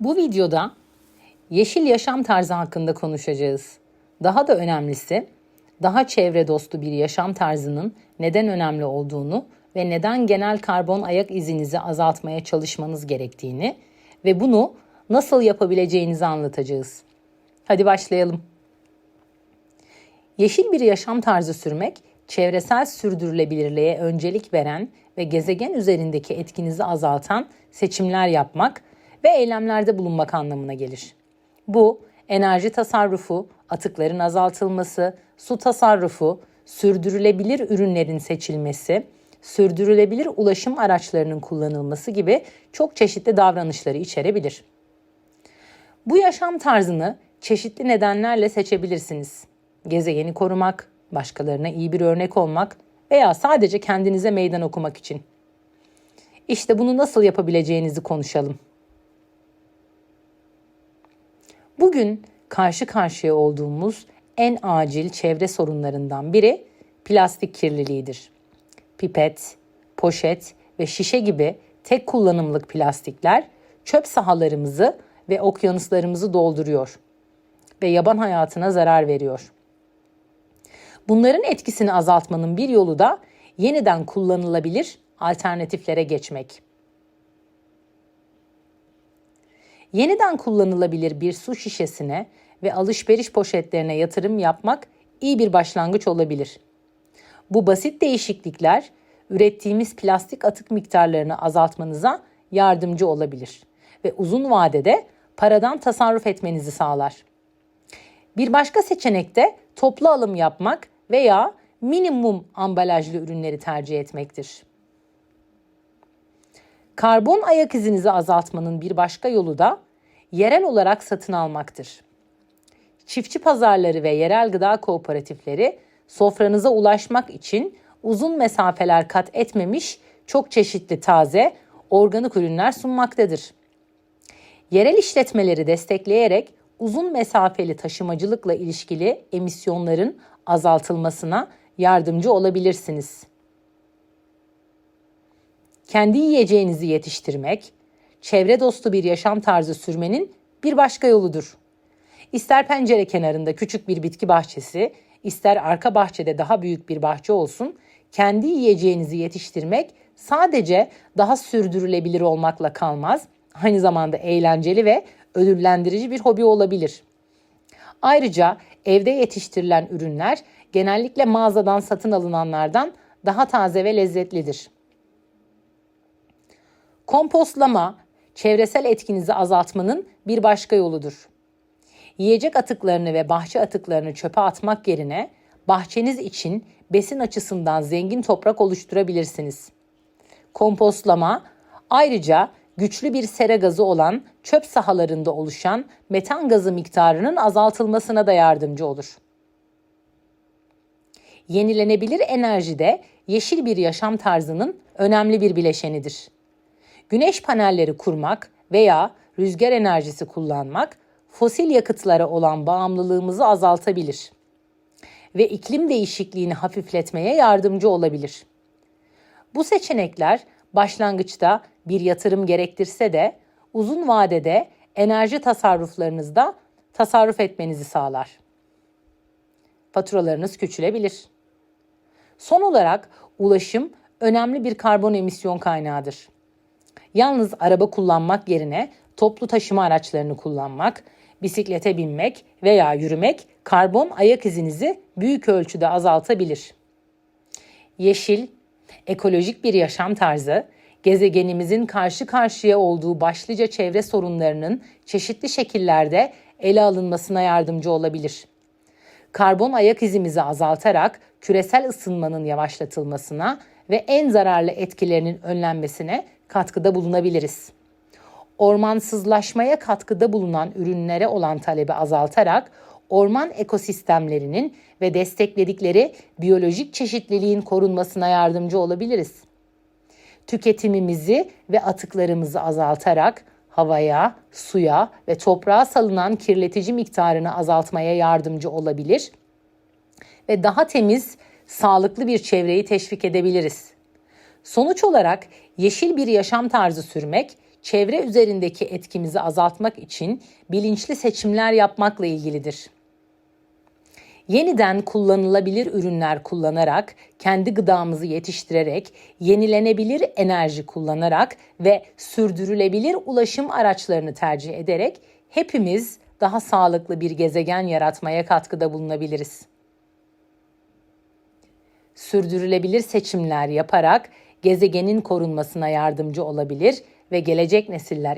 Bu videoda yeşil yaşam tarzı hakkında konuşacağız. Daha da önemlisi, daha çevre dostu bir yaşam tarzının neden önemli olduğunu ve neden genel karbon ayak izinizi azaltmaya çalışmanız gerektiğini ve bunu nasıl yapabileceğinizi anlatacağız. Hadi başlayalım. Yeşil bir yaşam tarzı sürmek, çevresel sürdürülebilirliğe öncelik veren ve gezegen üzerindeki etkinizi azaltan seçimler yapmak ve eylemlerde bulunmak anlamına gelir. Bu, enerji tasarrufu, atıkların azaltılması, su tasarrufu, sürdürülebilir ürünlerin seçilmesi, sürdürülebilir ulaşım araçlarının kullanılması gibi çok çeşitli davranışları içerebilir. Bu yaşam tarzını çeşitli nedenlerle seçebilirsiniz. Gezegeni korumak, başkalarına iyi bir örnek olmak veya sadece kendinize meydan okumak için. İşte bunu nasıl yapabileceğinizi konuşalım. Bugün karşı karşıya olduğumuz en acil çevre sorunlarından biri plastik kirliliğidir. Pipet, poşet ve şişe gibi tek kullanımlık plastikler çöp sahalarımızı ve okyanuslarımızı dolduruyor ve yaban hayatına zarar veriyor. Bunların etkisini azaltmanın bir yolu da yeniden kullanılabilir alternatiflere geçmek. Yeniden kullanılabilir bir su şişesine ve alışveriş poşetlerine yatırım yapmak iyi bir başlangıç olabilir. Bu basit değişiklikler ürettiğimiz plastik atık miktarlarını azaltmanıza yardımcı olabilir ve uzun vadede paradan tasarruf etmenizi sağlar. Bir başka seçenek de toplu alım yapmak veya minimum ambalajlı ürünleri tercih etmektir. Karbon ayak izinizi azaltmanın bir başka yolu da yerel olarak satın almaktır. Çiftçi pazarları ve yerel gıda kooperatifleri sofranıza ulaşmak için uzun mesafeler kat etmemiş çok çeşitli taze, organik ürünler sunmaktadır. Yerel işletmeleri destekleyerek uzun mesafeli taşımacılıkla ilişkili emisyonların azaltılmasına yardımcı olabilirsiniz. Kendi yiyeceğinizi yetiştirmek, çevre dostu bir yaşam tarzı sürmenin bir başka yoludur. İster pencere kenarında küçük bir bitki bahçesi, ister arka bahçede daha büyük bir bahçe olsun, kendi yiyeceğinizi yetiştirmek sadece daha sürdürülebilir olmakla kalmaz, aynı zamanda eğlenceli ve ödüllendirici bir hobi olabilir. Ayrıca evde yetiştirilen ürünler genellikle mağazadan satın alınanlardan daha taze ve lezzetlidir. Kompostlama, çevresel etkinizi azaltmanın bir başka yoludur. Yiyecek atıklarını ve bahçe atıklarını çöpe atmak yerine bahçeniz için besin açısından zengin toprak oluşturabilirsiniz. Kompostlama ayrıca güçlü bir sera gazı olan çöp sahalarında oluşan metan gazı miktarının azaltılmasına da yardımcı olur. Yenilenebilir enerji de yeşil bir yaşam tarzının önemli bir bileşenidir. Güneş panelleri kurmak veya rüzgar enerjisi kullanmak fosil yakıtlara olan bağımlılığımızı azaltabilir ve iklim değişikliğini hafifletmeye yardımcı olabilir. Bu seçenekler başlangıçta bir yatırım gerektirse de uzun vadede enerji tasarruflarınızda tasarruf etmenizi sağlar. Faturalarınız küçülebilir. Son olarak ulaşım önemli bir karbon emisyon kaynağıdır. Yalnız araba kullanmak yerine toplu taşıma araçlarını kullanmak, bisiklete binmek veya yürümek karbon ayak izinizi büyük ölçüde azaltabilir. Yeşil, ekolojik bir yaşam tarzı, gezegenimizin karşı karşıya olduğu başlıca çevre sorunlarının çeşitli şekillerde ele alınmasına yardımcı olabilir. Karbon ayak izimizi azaltarak küresel ısınmanın yavaşlatılmasına ve en zararlı etkilerinin önlenmesine katkıda bulunabiliriz. Ormansızlaşmaya katkıda bulunan ürünlere olan talebi azaltarak orman ekosistemlerinin ve destekledikleri biyolojik çeşitliliğin korunmasına yardımcı olabiliriz. Tüketimimizi ve atıklarımızı azaltarak havaya, suya ve toprağa salınan kirletici miktarını azaltmaya yardımcı olabilir ve daha temiz, sağlıklı bir çevreyi teşvik edebiliriz. Sonuç olarak yeşil bir yaşam tarzı sürmek çevre üzerindeki etkimizi azaltmak için bilinçli seçimler yapmakla ilgilidir. Yeniden kullanılabilir ürünler kullanarak, kendi gıdamızı yetiştirerek, yenilenebilir enerji kullanarak ve sürdürülebilir ulaşım araçlarını tercih ederek hepimiz daha sağlıklı bir gezegen yaratmaya katkıda bulunabiliriz. Sürdürülebilir seçimler yaparak gezegenin korunmasına yardımcı olabilir ve gelecek nesiller